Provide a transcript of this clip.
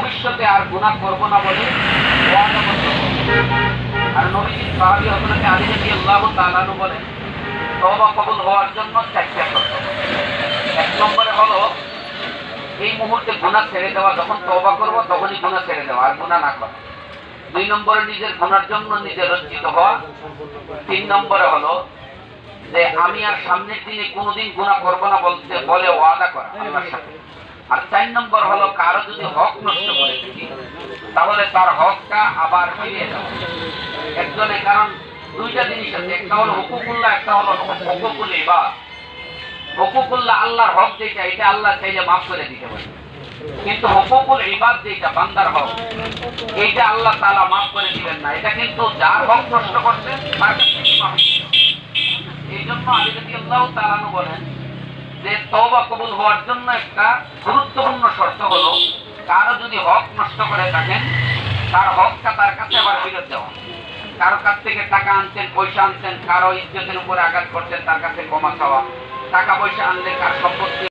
ভবিষ্যতে আর গুনাহ করব না বলে আর নবীজি সাহাবী হযরত আলী রাদিয়াল্লাহু তাআলা আনহু বলেন, তওবা কবুল হওয়ার জন্য চারটি শর্ত। এক নম্বরে হলো, এই মুহূর্তে গুনাহ ছেড়ে দেওয়া, যখন তওবা করব তখনই গুনাহ ছেড়ে দেওয়া, আর গুনাহ না করা। দুই নম্বরে নিজের গুনার জন্য নিজে লজ্জিত হওয়া। তিন নম্বরে হলো যে আমি আর সামনের দিনে কোনোদিন গুনাহ করব না বলতে, বলে ওয়াদা করা আল্লাহর সাথে। চার নম্বর হলো যদি হক নষ্ট করে তাহলে তার হকটা আবার ফিরিয়ে দেওয়া একজনে কারণ, দুইটা জিনিস আছে। একটা হলো একটা হলো ইবাদ। হুকুকুল্লাহ আল্লাহর হক যেটা, এটা আল্লাহ চাইলে মাফ করে দিতে পারে। কিন্তু হুকুকুল ইবাদ যেটা, বান্দার হক এইটা আল্লাহ তাআলা মাফ করে দিবেন না। এটা কিন্তু যার হক নষ্ট করছে, তার কাছ এই জন্য আলী রাদিয়াল্লাহু তাআলা আনহু বলেন যে তবা কবুল হওয়ার জন্য একটা গুরুত্বপূর্ণ শর্ত হলো, কারও যদি হক নষ্ট করে থাকেন, তার হকটা তার কাছে আবার ফেরত দেওয়া। কারও কাছ থেকে টাকা আনছেন, পয়সা আনছেন, কারও ইজ্জতের উপরে আঘাত করছেন, তার কাছে ক্ষমা খাওয়া টাকা পয়সা আনলে কার সম্পত্তি